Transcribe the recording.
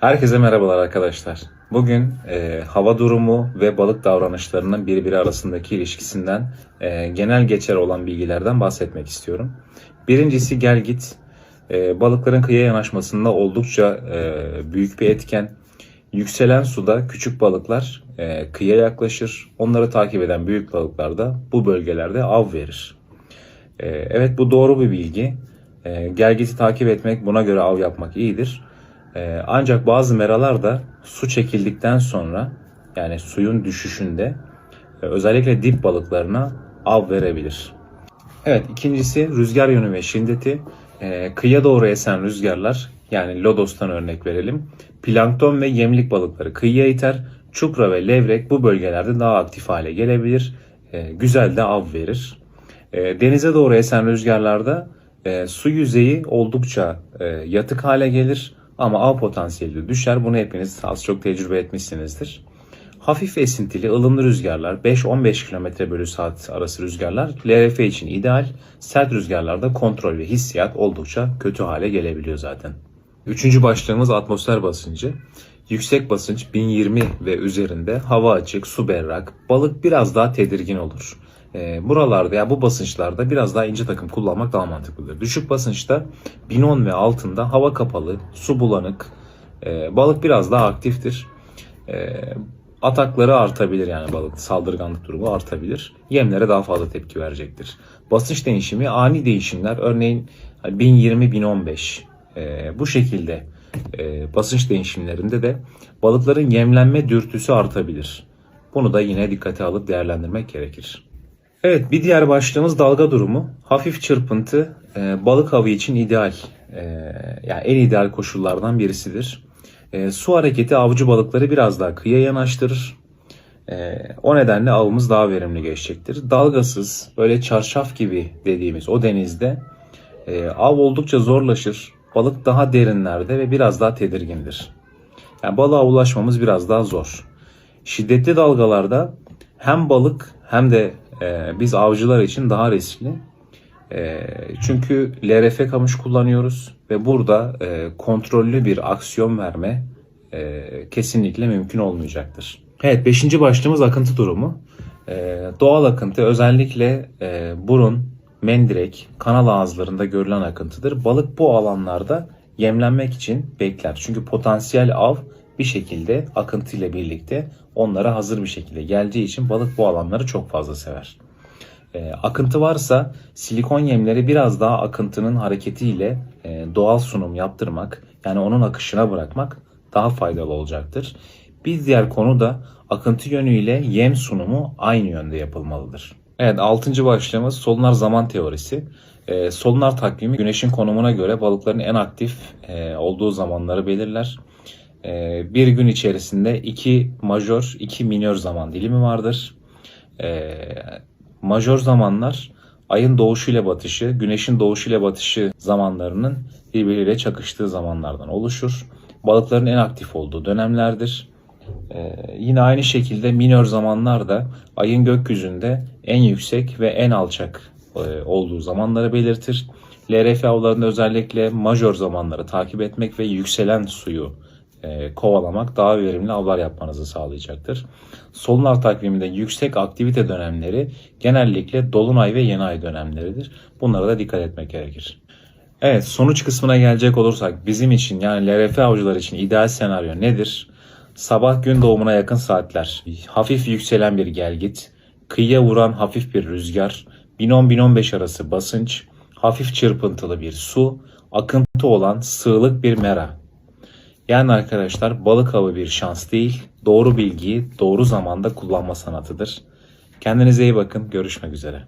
Herkese merhabalar arkadaşlar. Bugün e, hava durumu ve balık davranışlarının birbiri arasındaki ilişkisinden e, genel geçer olan bilgilerden bahsetmek istiyorum. Birincisi gel git. E, balıkların kıyıya yanaşmasında oldukça e, büyük bir etken. Yükselen suda küçük balıklar e, kıyıya yaklaşır. Onları takip eden büyük balıklar da bu bölgelerde av verir. E, evet bu doğru bir bilgi. E, gelgiti takip etmek, buna göre av yapmak iyidir. E, ancak bazı meralar da su çekildikten sonra yani suyun düşüşünde e, özellikle dip balıklarına av verebilir. Evet ikincisi rüzgar yönü ve şiddeti. E, kıyıya doğru esen rüzgarlar yani lodostan örnek verelim. Plankton ve yemlik balıkları kıyıya iter. Çupra ve levrek bu bölgelerde daha aktif hale gelebilir. E, güzel de av verir. E, denize doğru esen rüzgarlarda e, su yüzeyi oldukça e, yatık hale gelir ama av potansiyeli düşer. Bunu hepiniz az çok tecrübe etmişsinizdir. Hafif esintili ılımlı rüzgarlar 5-15 km bölü saat arası rüzgarlar LRF için ideal. Sert rüzgarlarda kontrol ve hissiyat oldukça kötü hale gelebiliyor zaten. Üçüncü başlığımız atmosfer basıncı. Yüksek basınç 1020 ve üzerinde hava açık, su berrak, balık biraz daha tedirgin olur. E, buralarda ya bu basınçlarda biraz daha ince takım kullanmak daha mantıklıdır. Düşük basınçta 1010 ve altında hava kapalı, su bulanık, e, balık biraz daha aktiftir. E, atakları artabilir yani balık saldırganlık durumu artabilir. Yemlere daha fazla tepki verecektir. Basınç değişimi ani değişimler örneğin 1020-1015 e, bu şekilde e, basınç değişimlerinde de balıkların yemlenme dürtüsü artabilir. Bunu da yine dikkate alıp değerlendirmek gerekir. Evet bir diğer başlığımız dalga durumu. Hafif çırpıntı e, balık avı için ideal. E, yani en ideal koşullardan birisidir. E, su hareketi avcı balıkları biraz daha kıyıya yanaştırır. E, o nedenle avımız daha verimli geçecektir. Dalgasız böyle çarşaf gibi dediğimiz o denizde e, av oldukça zorlaşır. Balık daha derinlerde ve biraz daha tedirgindir. Yani balığa ulaşmamız biraz daha zor. Şiddetli dalgalarda hem balık hem de e, biz avcılar için daha riskli. E, çünkü LRF kamış kullanıyoruz ve burada e, kontrollü bir aksiyon verme e, kesinlikle mümkün olmayacaktır. Evet beşinci başlığımız akıntı durumu. E, doğal akıntı özellikle e, burun, mendirek, kanal ağızlarında görülen akıntıdır. Balık bu alanlarda yemlenmek için bekler. Çünkü potansiyel av bir şekilde akıntı ile birlikte onlara hazır bir şekilde geleceği için balık bu alanları çok fazla sever. E, akıntı varsa silikon yemleri biraz daha akıntının hareketiyle e, doğal sunum yaptırmak yani onun akışına bırakmak daha faydalı olacaktır. Bir diğer konu da akıntı yönüyle yem sunumu aynı yönde yapılmalıdır. Evet 6. başlığımız solunar zaman teorisi. E, solunar takvimi güneşin konumuna göre balıkların en aktif e, olduğu zamanları belirler. E, bir gün içerisinde iki majör, iki minör zaman dilimi vardır. E, majör zamanlar ayın doğuşu ile batışı, güneşin doğuşu ile batışı zamanlarının birbiriyle çakıştığı zamanlardan oluşur. Balıkların en aktif olduğu dönemlerdir. Ee, yine aynı şekilde minör zamanlar da ayın gökyüzünde en yüksek ve en alçak e, olduğu zamanları belirtir. LRF avlarında özellikle majör zamanları takip etmek ve yükselen suyu e, kovalamak daha verimli avlar yapmanızı sağlayacaktır. Solunar takviminde yüksek aktivite dönemleri genellikle dolunay ve yeni ay dönemleridir. Bunlara da dikkat etmek gerekir. Evet sonuç kısmına gelecek olursak bizim için yani LRF avcılar için ideal senaryo nedir? Sabah gün doğumuna yakın saatler, hafif yükselen bir gelgit, kıyıya vuran hafif bir rüzgar, 1010-1015 arası basınç, hafif çırpıntılı bir su, akıntı olan sığlık bir mera. Yani arkadaşlar balık avı bir şans değil, doğru bilgiyi doğru zamanda kullanma sanatıdır. Kendinize iyi bakın, görüşmek üzere.